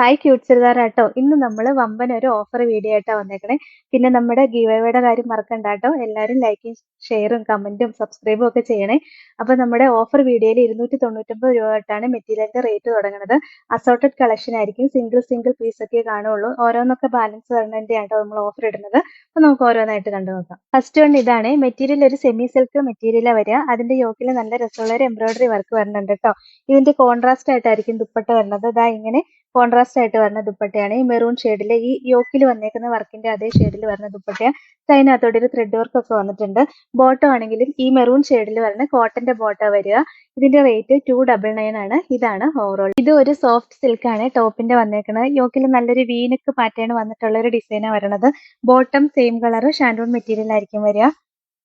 Hi cute ചുരിദാറാട്ടോ. ഇന്ന് നമ്മൾ വമ്പൻ ഒരു ഓഫർ വീഡിയോ ആയിട്ടാണ് വന്നേക്കണേ. പിന്നെ നമ്മുടെ ഗീവയുടെ കാര്യം മറക്കണ്ട കേട്ടോ എല്ലാവരും ലൈക്കും ഷെയറും കമന്റും സബ്സ്ക്രൈബും ഒക്കെ ചെയ്യണേ. അപ്പോൾ നമ്മുടെ ഓഫർ വീഡിയോയിൽ ഇരുന്നൂറ്റി തൊണ്ണൂറ്റൊമ്പത് രൂപ തൊട്ടാണ് മെറ്റീരിയലിന്റെ റേറ്റ് തുടങ്ങുന്നത് അസോർട്ടഡ് കളക്ഷൻ ആയിരിക്കും. സിംഗിൾ സിംഗിൾ പീസ് ഒക്കെ കാണുള്ളൂ. ഓരോന്നൊക്കെ ബാലൻസ് വരണതിന്റെ ആട്ടോ നമ്മൾ ഓഫർ ഇടുന്നത്. അപ്പോൾ നമുക്ക് ഓരോന്നായിട്ട് കണ്ടു നോക്കാം. ഫസ്റ്റ് വൺ ഇതാണ്. മെറ്റീരിയൽ ഒരു സെമി സിൽക്ക് മെറ്റീരിയലാണ് വരിക. അതിന്റെ യോക്കിൽ നല്ല രസമുള്ള ഒരു എംബ്രോയിഡറി വർക്ക് വരുന്നുണ്ട് കേട്ടോ ഇതിന്റെ കോൺട്രാസ്റ്റ് ആയിട്ടായിരിക്കും ദുപ്പട്ട വരുന്നത് ഇതാ ഇങ്ങനെ കോൺട്രാസ്റ്റ് ആയിട്ട് വരുന്ന ദുപ്പട്ടയാണ്. ഈ മെറൂൺ ഷെയ്ഡിൽ ഈ യോക്കിൽ വന്നേക്കുന്ന വർക്കിന്റെ അതേ ഷെയ്ഡിൽ വരുന്ന ദുപ്പട്ടയാണ്. അതിനകത്തോടെ ഒരു ത്രെഡ് വർക്ക് ഒക്കെ വന്നിട്ടുണ്ട്. ബോട്ടം ആണെങ്കിലും ഈ മെറൂൺ ഷെയ്ഡിൽ വരുന്ന കോട്ടന്റെ ബോട്ടോ വരിക. ഇതിന്റെ റേറ്റ് ടു ഡബിൾ നയൻ ആണ്. ഇതാണ് ഓവറോൾ ഇത് ഒരു സോഫ്റ്റ് സിൽക്ക് ആണ്. ടോപ്പിന്റെ വന്നേക്കുന്നത് യോക്കിൽ നല്ലൊരു വീനക്ക് പാറ്റേൺ വന്നിട്ടുള്ള ഒരു ഡിസൈനാണ് വരുന്നത് bottom same colour shantoon material ആയിരിക്കും വരിക.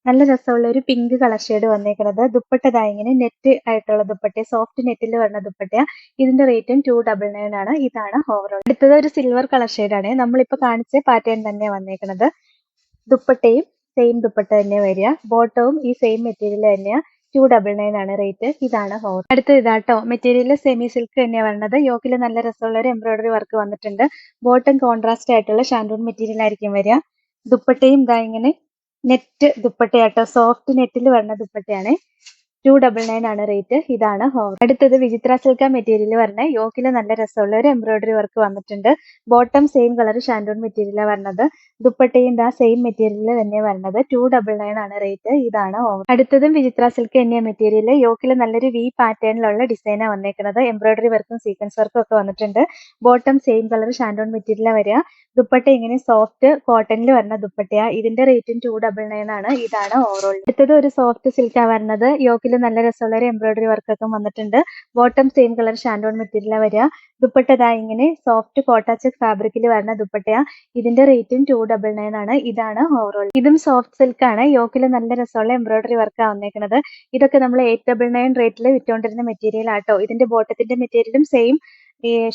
നല്ല രസമുള്ള ഒരു പിങ്ക് കളർ ഷെയ്ഡ് വന്നേക്കുന്നത് ദുപ്പട്ട ഇങ്ങനെ നെറ്റ് ആയിട്ടുള്ള ദുപ്പട്ട സോഫ്റ്റ് നെറ്റിൽ വരുന്ന ദുപ്പട്ട ഇതിന്റെ റേറ്റും ടു ഡബിൾ നയൻ ആണ്. ഇതാണ് ഓവറോൾ അടുത്തത് ഒരു സിൽവർ കളർ ഷെയ്ഡാണ് നമ്മളിപ്പോൾ കാണിച്ച പാറ്റേൺ തന്നെ വന്നേക്കുന്നത് ദുപ്പട്ടയും സെയിം ദുപ്പട്ട തന്നെ വരിക. ബോട്ടവും ഈ സെയിം മെറ്റീരിയൽ തന്നെയാണ് ടു ഡബിൾ നയൻ ആണ് റേറ്റ് ഇതാണ് ഹോർ അടുത്ത ഇതാട്ടോ. മെറ്റീരിയൽ സെമി സിൽക്ക് തന്നെയാണ് വരുന്നത് യോക്കിൽ നല്ല രസമുള്ള ഒരു എംബ്രോയിഡറി വർക്ക് വന്നിട്ടുണ്ട്. ബോട്ടം കോൺട്രാസ്റ്റ് ആയിട്ടുള്ള ഷാൻഡൂൺ മെറ്റീരിയൽ ആയിരിക്കും വരിക. ദുപ്പട്ടയും ഇതാ ഇങ്ങനെ നെറ്റ് ദുപ്പട്ടയാട്ടോ. സോഫ്റ്റ് നെറ്റിൽ വരുന്ന ദുപ്പട്ടയാണ്. ടു ഡബിൾ നയൻ ആണ് റേറ്റ് ഇതാണ് ഹോർ അടുത്തത് വിചിത്ര സിൽക്ക മെറ്റീരിയൽ വരുന്ന യോക്കിൽ നല്ല രസമുള്ള ഒരു എംബ്രോയിഡറി വർക്ക് വന്നിട്ടുണ്ട്. ബോട്ടം സെയിം കളർ ഷാൻഡോൺ മെറ്റീരിയലാണ് വരുന്നത്. ദുപ്പട്ടയും ഇതാ സെയിം മെറ്റീരിയൽ തന്നെ വരുന്നത് ടു ഡബിൾ നയൻ ആണ് റേറ്റ് ഇതാണ് ഓവർ അടുത്തതും വിചിത്ര സിൽക്ക് എന്നിയ മെറ്റീരിയൽ യോക്കിൽ നല്ലൊരു വി പാറ്റേണിലുള്ള ഡിസൈനാണ് വന്നേക്കുന്നത് എംബ്രോയിഡറി വർക്കും സീക്വൻസ് വർക്കും ഒക്കെ വന്നിട്ടുണ്ട്. ബോട്ടം സെയിം കളർ ഷാൻഡോൺ മെറ്റീരിയലാണ് വരിക. ദുപ്പട്ട ഇങ്ങനെ സോഫ്റ്റ് കോട്ടണിൽ വരുന്ന ദുപ്പട്ടയാ. ഇതിന്റെ റേറ്റും ടു ഡബിൾ നയൻ ആണ്. ഇതാണ് ഓവറോൾ അടുത്തത് ഒരു സോഫ്റ്റ് സിൽക്കാണ് വരുന്നത് യോക്കിൽ നല്ല രസമുള്ള ഒരു എംബ്രോയിഡറി വർക്കൊക്കെ വന്നിട്ടുണ്ട്. ബോട്ടം സെയിം കളർ ഷാൻഡോൺ മെറ്റീരിയലാണ് വരിക. ദുപ്പട്ട ഇതാ ഇങ്ങനെ സോഫ്റ്റ് കോട്ടാച്ചക് ഫാബ്രിക്കിൽ വരുന്ന ദുപ്പട്ടയാ. ഇതിന്റെ റേറ്റും ടു ഡബിൾ നയൻ ആണ്. ഇതാണ് ഓവറോൾ ഇതും സോഫ്റ്റ് സിൽക്ക് ആണ്. യോക്കിൽ നല്ല രസമുള്ള എംബ്രോയിഡറി വർക്ക് വന്നേക്കുന്നത് ഇതൊക്കെ നമ്മൾ എയ്റ്റ് ഡബിൾ നയൻ റേറ്റിൽ വിറ്റുകൊണ്ടിരുന്ന മെറ്റീരിയൽ ആട്ടോ ഇതിന്റെ ബോട്ടത്തിന്റെ മെറ്റീരിയലും സെയിം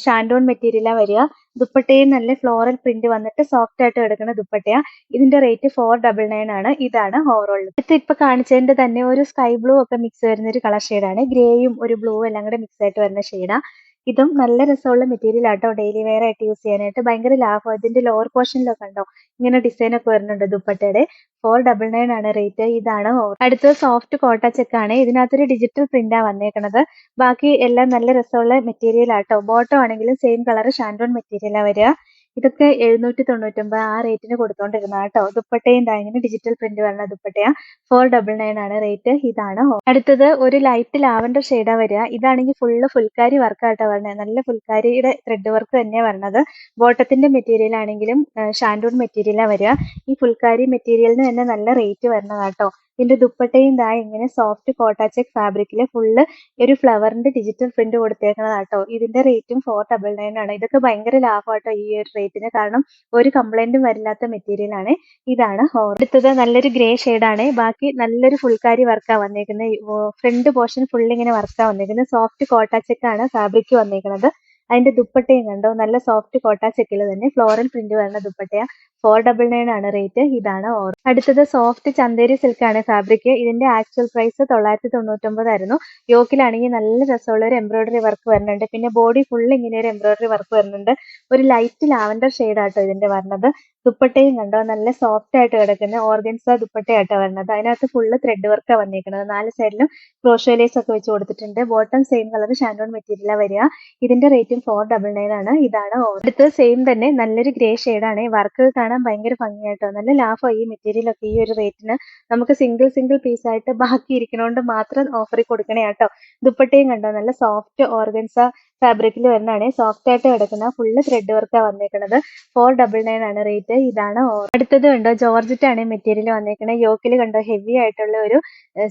ഷാൻഡോൺ മെറ്റീരിയലാണ് വരിക. ദുപ്പട്ടയും നല്ല ഫ്ലോറൽ പ്രിന്റ് വന്നിട്ട് സോഫ്റ്റ് ആയിട്ട് എടുക്കുന്ന ദുപ്പട്ടയാ. ഇതിന്റെ റേറ്റ് ഫോർ ഡബിൾ നയൻ ആണ്. ഇതാണ് ഓവറോൾ ഇത് ഇപ്പൊ കാണിച്ചതിന്റെ തന്നെ ഒരു സ്കൈ ബ്ലൂ ഒക്കെ മിക്സ് വരുന്ന ഒരു കളർ ഷെയ്ഡാണ് ഗ്രേയും ഒരു ബ്ലൂ എല്ലാം കൂടെ മിക്സ് ആയിട്ട് വരുന്ന ഷെയ്ഡാ ഇതും നല്ല രസമുള്ള മെറ്റീരിയൽ ആട്ടോ ഡെയിലി വെയർ ആയിട്ട് യൂസ് ചെയ്യാനായിട്ട്. ഭയങ്കര ലാഭം. ഇതിന്റെ ലോവർ പോർഷനിലൊക്കെ ഉണ്ടോ ഇങ്ങനെ ഡിസൈൻ ഒക്കെ വരുന്നുണ്ട് ദുപ്പട്ടയുടെ. ഫോർ ഡബിൾ നയൻ ആണ് റേറ്റ് ഇതാണ് അടുത്തത് സോഫ്റ്റ് കോട്ട ചെക്കാണ് ഇതിനകത്തൊരു ഡിജിറ്റൽ പ്രിന്റാ വന്നേക്കണത്. ബാക്കി എല്ലാം നല്ല രസമുള്ള മെറ്റീരിയൽ ആട്ടോ. ബോട്ടം ആണെങ്കിലും സെയിം കളർ ഷാൻഡോൺ മെറ്റീരിയലാണ് വരിക. ഇതൊക്കെ എഴുന്നൂറ്റി തൊണ്ണൂറ്റൊമ്പത് ആ റേറ്റിന് കൊടുത്തോണ്ടിരുന്ന കേട്ടോ ദുപ്പട്ടയും ഇങ്ങനെ ഡിജിറ്റൽ പ്രിന്റ് വരുന്ന ദുപ്പട്ടയാ. ഫോർ ഡബിൾ നയൻ ആണ് റേറ്റ് ഇതാണ്. അടുത്തത് ഒരു ലൈറ്റ് ലാവൻഡർ ഷെയ്ഡാ വരിക. ഇതാണെങ്കിൽ ഫുള്ള് ഫുൽക്കാരി വർക്ക് ആട്ടോ വരുന്നത് നല്ല ഫുൽക്കാരിയുടെ ത്രെഡ് വർക്ക് തന്നെയാണ് വരുന്നത് ബോട്ടത്തിന്റെ മെറ്റീരിയൽ ആണെങ്കിലും ഷാൻഡൂൺ മെറ്റീരിയലാണ് വരിക. ഈ ഫുൽക്കാരി മെറ്റീരിയലിന് തന്നെ നല്ല റേറ്റ് വരുന്നതാട്ടോ ഇതിന്റെ ദുപ്പട്ടയും ദാ ഇങ്ങനെ സോഫ്റ്റ് കോട്ടാചെക് ഫാബ്രിക്കിൽ ഫുള്ള് ഒരു ഫ്ലവറിന്റെ ഡിജിറ്റൽ പ്രിന്റ് കൊടുത്തേക്കണതാട്ടോ. ഇതിന്റെ റേറ്റും ഫോർ ഡബിൾ നയൻ ആണ്. ഇതൊക്കെ ഭയങ്കര ലാഭമാട്ടോ ഈ ഒരു റേറ്റിന് കാരണം ഒരു കംപ്ലൈന്റും വരില്ലാത്ത മെറ്റീരിയൽ ആണ്. ഇതാണ് അടുത്തത് നല്ലൊരു ഗ്രേ ആണ്. ബാക്കി നല്ലൊരു ഫുൾക്കാരി വർക്കാ വന്നേക്കുന്നത്. ഫ്രണ്ട് പോർഷൻ ഫുള്ള് ഇങ്ങനെ വർക്കാ വന്നേക്കുന്നത്. സോഫ്റ്റ് കോട്ടാച്ചെക്ക് ആണ് ഫാബ്രിക് വന്നേക്കുന്നത് അതിന്റെ ദുപ്പട്ടയും കണ്ടോ? നല്ല സോഫ്റ്റ് കോട്ടാ ചെക്കിൽ തന്നെ. ഫ്ലോറൽ പ്രിന്റ് വരുന്ന ദുപ്പട്ടയാ. ഫോർ ഡബിൾ നയൻ ആണ് റേറ്റ് ഇതാണ് ഓർ അടുത്തത് സോഫ്റ്റ് ചന്തേരി സിൽക്ക് ആണ് ഫാബ്രിക് ഇതിന്റെ ആക്ച്വൽ പ്രൈസ് തൊള്ളായിരത്തി തൊണ്ണൂറ്റൊമ്പത് ആയിരുന്നു. യോക്കിലാണെങ്കിൽ നല്ല രസമുള്ള ഒരു എംബ്രോയിഡറി വർക്ക് വരുന്നുണ്ട്. പിന്നെ ബോഡി ഫുൾ ഇങ്ങനെ ഒരു എംബ്രോയിഡറി വർക്ക് വരുന്നുണ്ട്. ഒരു ലൈറ്റ് ലാവൻഡർ ഷെയ്ഡ് ആട്ടോ ഇതിന്റെ വരുന്നത്. ദുപ്പട്ടയും കണ്ടോ? നല്ല സോഫ്റ്റ് ആയിട്ട് കിടക്കുന്ന ഓർഗൻസ ദുപ്പട്ടയാട്ടോ വരുന്നത്. അതിനകത്ത് ഫുള്ള് ത്രെഡ് വർക്കാണ് വന്നിരിക്കുന്നത് നാല് സൈഡിലും ക്രോഷോലേസ് ഒക്കെ വെച്ച് കൊടുത്തിട്ടുണ്ട്. ബോട്ടം സെയിം കളർ ഷാൻഡോൺ മെറ്റീരിയലാണ് വരിക. ഇതിന്റെ റേറ്റും ഫോർ ഡബിൾ നയൻ ആണ്. ഇതാണ് അടുത്ത് സെയിം തന്നെ നല്ലൊരു ഗ്രേ ആണ്. വർക്ക് കാണാൻ ഭയങ്കര ഭംഗിയായിട്ടോ നല്ല ലാഭം ഈ മെറ്റീരിയൽ ഒക്കെ ഈ ഒരു റേറ്റിന് നമുക്ക് സിംഗിൾ സിംഗിൾ പീസ് ആയിട്ട് ബാക്കി ഇരിക്കണോണ്ട് മാത്രം ഓഫറിൽ കൊടുക്കണേ കേട്ടോ ദുപ്പട്ടയും കണ്ടോ? നല്ല സോഫ്റ്റ് ഓർഗൻസ ഫാബ്രിക്കിൽ വരുന്നതാണ്. സോഫ്റ്റ് ആയിട്ട് കിടക്കുന്ന ഫുള്ള് ത്രെഡ് വർക്കാണ് വന്നേക്കുന്നത് ഫോർ ഡബിൾ നയൻ ആണ് റേറ്റ് ഇതാണ് അടുത്തത് കണ്ടോ? ജോർജറ്റ് ആണ് മെറ്റീരിയൽ വന്നേക്കുന്നത് യോക്കിൽ കണ്ടോ? ഹെവി ആയിട്ടുള്ള ഒരു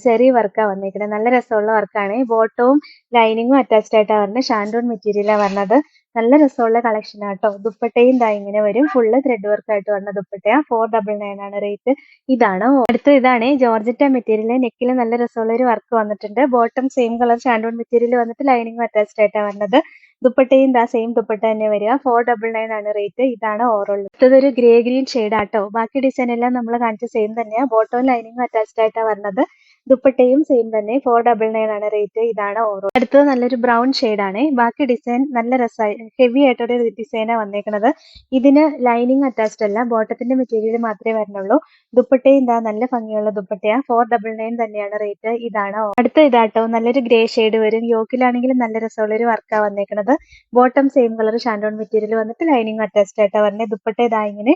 ചെറിയ വർക്കാണ് വന്നേക്കുന്നത് നല്ല രസമുള്ള വർക്കാണ് ബോട്ടവും ലൈനിങ്ങും അറ്റാച്ച്ഡ് ആയിട്ടാണ് വരുന്നത്. ഷാൻഡോൺ മെറ്റീരിയലാണ് വരുന്നത്. നല്ല രസമുള്ള കളക്ഷൻ ആട്ടോ ദുപ്പട്ടയും ദാ ഇങ്ങനെ വരും. ഫുള്ള് ത്രെഡ് വർക്ക് ആയിട്ട് വന്ന ദുപ്പട്ടയാ. ഫോർ ഡബിൾ നയൻ ആണ് റേറ്റ് ഇതാണ്. അടുത്ത ഇതാണ്. ജോർജറ്റ മെറ്റീരിയൽ നെക്കിൽ നല്ല രസമുള്ള ഒരു വർക്ക് വന്നിട്ടുണ്ട്. Bottom same colour shantoon material വന്നിട്ട് ലൈനിങ് അറ്റാച്ച്ഡ് ആയിട്ടാണ് വന്നത്. ദുപ്പട്ടയും ദാ സെയിം ദുപ്പട്ട തന്നെ വരിക. ഫോർ ഡബിൾ നയൻ ആണ് റേറ്റ് ഇതാണ് ഓവറോൾ ഒരു ഗ്രേ ഗ്രീൻ ഷെയ്ഡ് ആട്ടോ ബാക്കി ഡിസൈൻ എല്ലാം നമ്മൾ കാണിച്ച സെയിം തന്നെയാ. ബോട്ടവും ലൈനിങ്ങും അറ്റാച്ച്ഡ് ആയിട്ടാണ് വരുന്നത് ദുപ്പട്ടയും സെയിം തന്നെ. ഫോർ ഡബിൾ നയൻ ആണ് റേറ്റ് ഇതാണ് ഓവറോൾ അടുത്തത് നല്ലൊരു ബ്രൗൺ ആണ്. ബാക്കി ഡിസൈൻ നല്ല രസമായി ഹെവി ആയിട്ടൊരു ഡിസൈനാണ് വന്നേക്കുന്നത് ഇതിന് ലൈനിങ് അറ്റാച്ച്ഡ് അല്ല ബോട്ടത്തിന്റെ മെറ്റീരിയൽ മാത്രമേ വരുന്നുള്ളൂ ദുപ്പട്ടയും ഇതാ നല്ല ഭംഗിയുള്ള ദുപ്പട്ടയാ. ഫോർ ഡബിൾ നയൻ തന്നെയാണ് റേറ്റ് ഇതാണ് അടുത്ത ഇതാട്ടോ. നല്ലൊരു ഗ്രേ ഷെയ്ഡ് വരും. യോക്കിലാണെങ്കിലും നല്ല രസമുള്ള ഒരു വർക്കാണ് വന്നേക്കുന്നത് bottom same colour shantoon material വന്നിട്ട് ലൈനിങ് അറ്റാച്ച്ഡ് ആയിട്ടാണ് വരുന്നത് ദുപ്പട്ട ഇതാ ഇങ്ങനെ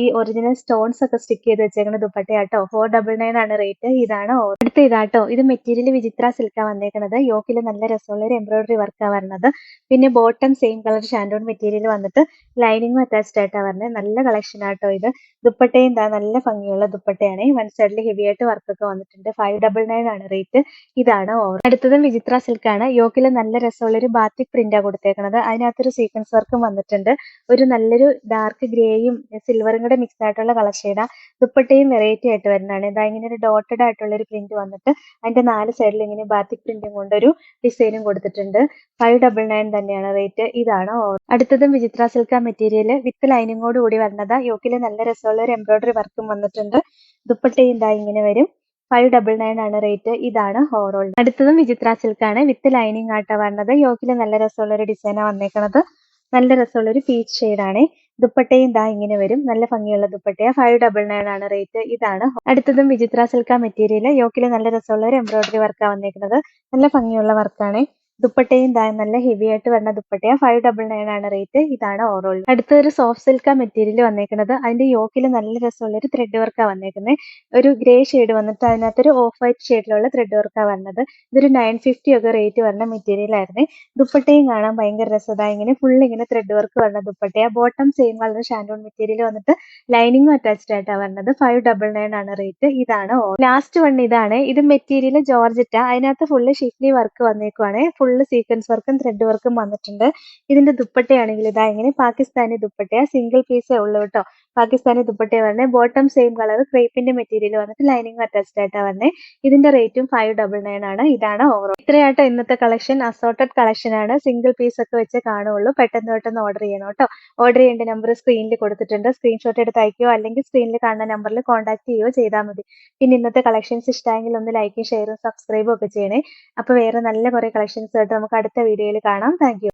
ഈ ഒറിജിനൽ സ്റ്റോൺസ് ഒക്കെ സ്റ്റിക്ക് ചെയ്ത് വെച്ചേക്കുന്ന ദുപ്പട്ടയാട്ടോ. ഫോർ ഡബിൾ നയൻ ആണ് റേറ്റ് ഇതാണ് അടുത്ത ഇതാട്ടോ. ഇത് മെറ്റീരിയൽ വിചിത്ര സിൽക്കാ വന്നേക്കുന്നത് യോക്കിൽ നല്ല രസമുള്ള ഒരു എംബ്രോയിഡറി വർക്കാണ് വരുന്നത് പിന്നെ bottom same colour shantoon material വന്നിട്ട് ലൈനിങ് അറ്റാച്ച്ഡ് ആയിട്ടാണ് വരുന്നത് നല്ല കളക്ഷൻ ആട്ടോ ഇത്. ദുപ്പട്ടയും ഇതാ നല്ല ഭംഗിയുള്ള ദുപ്പട്ടയാണ് വൺ സൈഡിൽ ഹെവി ആയിട്ട് വർക്കൊക്കെ വന്നിട്ടുണ്ട്. ഫൈവ് ഡബിൾ നയൻ ആണ് റേറ്റ് ഇതാണ് ഓവർ അടുത്തതും വിചിത്ര സിൽക്കാണ് യോക്കിൽ നല്ല രസമുള്ള ഒരു ബാത്തിക് പ്രിന്റാണ് കൊടുത്തേക്കുന്നത് അതിനകത്തൊരു സീക്വൻസ് വർക്കും വന്നിട്ടുണ്ട്. ഒരു നല്ലൊരു ഡാർക്ക് ഗ്രേയും സിൽവറും കൂടെ മിക്സ് ആയിട്ടുള്ള കളർ ഷെയ്ഡാ ദുപ്പട്ടയും വെറൈറ്റി ആയിട്ട് വരുന്നതാണ്. ഇതാ ഇങ്ങനെ ഒരു ഡോട്ടഡ് ആയിട്ടുള്ള ഒരു പ്രിന്റ് വന്നിട്ട് അതിന്റെ നാല് സൈഡിൽ ഇങ്ങനെ ബാത്തിക് പ്രിന്റും കൊണ്ടൊരു ഡിസൈനും കൊടുത്തിട്ടുണ്ട്. ഫൈവ് ഡബിൾ നയൻ തന്നെയാണ് റേറ്റ് ഇതാണ് അടുത്തതും വിചിത്ര സിൽക്ക മെറ്റീരിയൽ വിത്ത് ലൈനിങ്ങോട് കൂടി വരുന്നത് യോക്കിൽ നല്ല രസമുള്ള ഒരു എംബ്രോയിഡറി വർക്കും വന്നിട്ടുണ്ട്. ദുപ്പട്ടയും ഇതാ ഇങ്ങനെ വരും. ഫൈവ് ഡബിൾ നയൻ ആണ് റേറ്റ് ഇതാണ് ഓവറോൾ അടുത്തതും വിചിത്ര സിൽക്കാണ്. വിത്ത് ലൈനിങ് ആട്ടാ വരുന്നത് യോക്കിൽ നല്ല രസമുള്ള ഒരു ഡിസൈനാണ് വന്നേക്കുന്നത് നല്ല രസമുള്ള ഒരു പീച്ച് ആണ്. ദുപ്പട്ടയും ഇതാ ഇങ്ങനെ വരും. നല്ല ഭംഗിയുള്ള ദുപ്പട്ടയാണ് ഫൈവ് ഡബിൾ നയൻ ആണ് റേറ്റ് ഇതാണ്. അടുത്തതും വിചിത്ര സിൽക്ക മെറ്റീരിയൽ യോക്കിൽ നല്ല രസമുള്ള ഒരു എംബ്രോയിഡറി വർക്കാണ് വന്നേക്കുന്നത് നല്ല ഭംഗിയുള്ള വർക്കാണ് ദുപ്പട്ടയും ഇതാ നല്ല ഹെവി ആയിട്ട് വരുന്ന ദുപ്പട്ടയാ. ഫൈവ് ഡബിൾ നയൻ ആണ് റേറ്റ് ഇതാണ് ഓവറോൾ അടുത്തൊരു സോഫ്റ്റ് സിൽക്ക മെറ്റീരിയൽ വന്നേക്കുന്നത് അതിന്റെ യോക്കിൽ നല്ല രസമുള്ള ഒരു ത്രെഡ് വർക്കാണ് വന്നേക്കുന്നത് ഒരു ഗ്രേ ഷെയ്ഡ് വന്നിട്ട് അതിനകത്തൊരു ഓഫ് വൈറ്റ് ഷെയ്ഡിലുള്ള ത്രെഡ് വർക്കാണ് വരുന്നത് ഇതൊരു നയൻ ഫിഫ്റ്റി ഒക്കെ റേറ്റ് വരുന്ന മെറ്റീരിയൽ ആയിരുന്നു. ദുപ്പട്ടയും കാണാൻ ഭയങ്കര രസത ഇങ്ങനെ ഫുൾ ഇങ്ങനെ ത്രെഡ് വർക്ക് വരുന്ന ദുപ്പട്ടയാ. ബോട്ടം സെയിം വളരെ ഷാൻഡോൺ മെറ്റീരിയൽ വന്നിട്ട് ലൈനിങ്ങും അറ്റാച്ച്ഡ് ആയിട്ടാണ് വരുന്നത് ഫൈവ് ഡബിൾ നയൻ ആണ് റേറ്റ് ഇതാണ് ലാസ്റ്റ് വൺ ഇതാണ്. ഇത് മെറ്റീരിയൽ ജോർജറ്റ. അതിനകത്ത് ഫുള്ള് ഷിഫ്ലി വർക്ക് വന്നേക്കുവാണ്. ഫുൾ ഫുള്ള് സീക്വൻസ് വർക്കും ത്രെഡ് വർക്കും വന്നിട്ടുണ്ട്. ഇതിന്റെ ദുപ്പട്ടയാണെങ്കിൽ ഇതാ ഇങ്ങനെ പാകിസ്ഥാനി ദുപ്പട്ടയാ സിംഗിൾ പീസേ ഉള്ളൂ കേട്ടോ. പാകിസ്ഥാനി ദുപ്പട്ടയാ വരണേ. ബോട്ടം സെയിം കളർ ക്രേപ്പിന്റെ മെറ്റീരിയൽ വന്നിട്ട് ലൈനിങ് അറ്റാച്ച്ഡ് ആയിട്ടാണ് വരണേ. ഇതിന്റെ റേറ്റും ഫൈവ് ഡബിൾ നയൻ ആണ്. ഇതാണ് ഓവറോൾ ഇത്രയാട്ടോ ഇന്നത്തെ കളക്ഷൻ അസോർട്ടഡ് കളക്ഷൻ ആണ്. സിംഗിൾ പീസ് ഒക്കെ വെച്ച് കാണുള്ളൂ. പെട്ടെന്ന് പെട്ടെന്ന് ഓർഡർ ചെയ്യണം കേട്ടോ. ഓർഡർ ചെയ്യേണ്ട നമ്പർ സ്ക്രീനിൽ കൊടുത്തിട്ടുണ്ട്. സ്ക്രീൻഷോട്ട് എടുത്ത് അയക്കുകയോ അല്ലെങ്കിൽ സ്ക്രീനിൽ കാണുന്ന നമ്പറിൽ കോൺടാക്ട് ചെയ്യുകയോ ചെയ്താൽ മതി. പിന്നെ ഇന്നത്തെ കളക്ഷൻസ് ഇഷ്ടമെങ്കിൽ ഒന്ന് ലൈക്കും ഷെയറും സബ്സ്ക്രൈബും ഒക്കെ ചെയ്യണേ. അപ്പോൾ വേറെ നല്ല കുറെ കളക്ഷൻസ് ആയിട്ട് നമുക്ക് അടുത്ത വീഡിയോയിൽ കാണാം. താങ്ക്